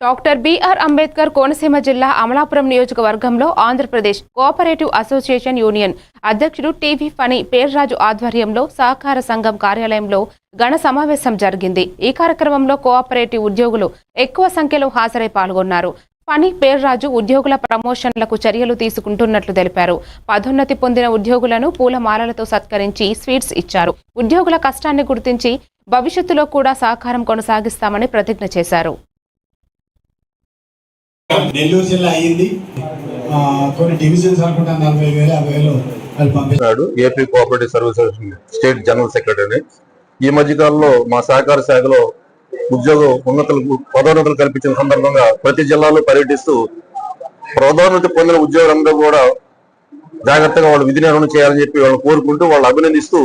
Doctor BR Ambedkar Konaseema జిల్లా అమలాపురం నియోజకవర్గంలో Andhra Pradesh cooperative association union అధ్యక్షుడు టీవీ ఫణి పేర్రాజు ఆధ్వర్యంలో సహకార సంఘం కార్యాలయంలో ఘన సమావేశం జరిగింది. ఈ కార్యక్రమంలో కోఆపరేటివ్ ఉద్యోగులు ఎక్కువ సంఖ్యలో హాజరై పాల్గొన్నారు. ఫణి పేర్రాజు ఉద్యోగుల ప్రమోషన్లకు చర్యలు తీసుకుంటున్నట్లు తెలిపారు. పదోన్నతి పొందిన ఉద్యోగులను పూలమాలలతో సత్కరించి స్వీట్స్ ఇచ్చారు. ఉద్యోగుల కష్టాన్ని గుర్తించి భవిష్యత్తులో కూడా సహకారం కొనసాగిస్తామని ప్రతిజ్ఞ చేశారు. నెల్లూరు జిల్లా అయ్యింది. ఆ, కొన్ని డివిజన్స్ అనుకుంటా నలభై వేలు యాభై వేలు వాళ్ళు పంపిస్తారు నాడు AP cooperative services state general సెక్రటరీని ఈ మధ్య కాలంలో మా సహకార శాఖలో ఉద్యోగ ఉన్నతులకు పదోన్నతులు కల్పించిన సందర్భంగా ప్రతి జిల్లాలో పర్యటిస్తూ పదోన్నతి పొందిన ఉద్యోగులందరూ కూడా జాగ్రత్తగా వాళ్ళు విధి నిర్వహణ చేయాలని చెప్పి వాళ్ళు కోరుకుంటూ వాళ్ళు అభినందిస్తూ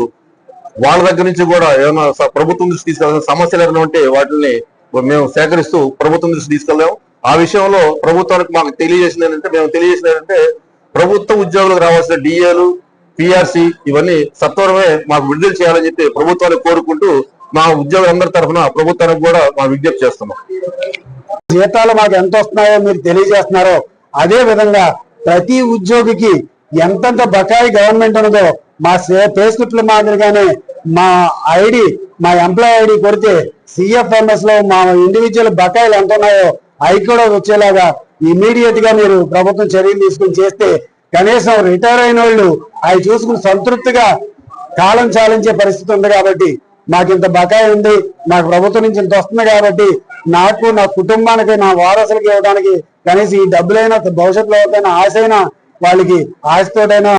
వాళ్ళ దగ్గర నుంచి కూడా ఏమైనా ప్రభుత్వం దృష్టి తీసుకెళ్ళిన సమస్యలు ఏమైనా ఉంటే వాటిని మేము సేకరిస్తూ ప్రభుత్వం దృష్టి తీసుకెళ్ళాము ఆ విషయంలో ప్రభుత్వానికి మాకు తెలియజేసింది ఏంటంటే మేము తెలియజేసింది ఏంటంటే ప్రభుత్వ ఉద్యోగులకు రావాల్సిన డిఏలు పిఆర్సి ఇవన్నీ సత్వరమే మాకు విడుదల చేయాలని చెప్పి ప్రభుత్వాన్ని కోరుకుంటూ మా ఉద్యోగులందరి తరఫున ప్రభుత్వానికి కూడా మా విజ్ఞప్తి చేస్తున్నాం. జీతాలు మాకు ఎంత వస్తున్నాయో మీరు తెలియజేస్తున్నారో అదే విధంగా ప్రతి ఉద్యోగికి ఎంతెంత బకాయి గవర్నమెంట్ ఉన్నదో మా పే స్లిప్ల మాదిరిగానే మా ఐడి మా ఎంప్లాయ్ ఐడి కొడితే సిఎఫ్ఎంఎస్లో మా ఇండివిజువల్ బకాయిలు ఎంత ఉన్నాయో అవి కూడా వచ్చేలాగా ఇమీడియట్గా మీరు ప్రభుత్వం చర్యలు తీసుకుని చేస్తే కనీసం రిటైర్ అయిన వాళ్ళు అవి చూసుకుని సంతృప్తిగా కాలం చాలించే పరిస్థితి ఉంది కాబట్టి నాకు ఇంత బకాయి ఉంది నాకు ప్రభుత్వం నుంచి ఇంత వస్తుంది కాబట్టి నాకు నా కుటుంబానికి నా వారసులకి ఇవ్వడానికి కనీసం ఈ డబ్బులైనా భవిష్యత్తులో ఎవరికైనా ఆశ అయినా వాళ్ళకి ఆశతోటైనా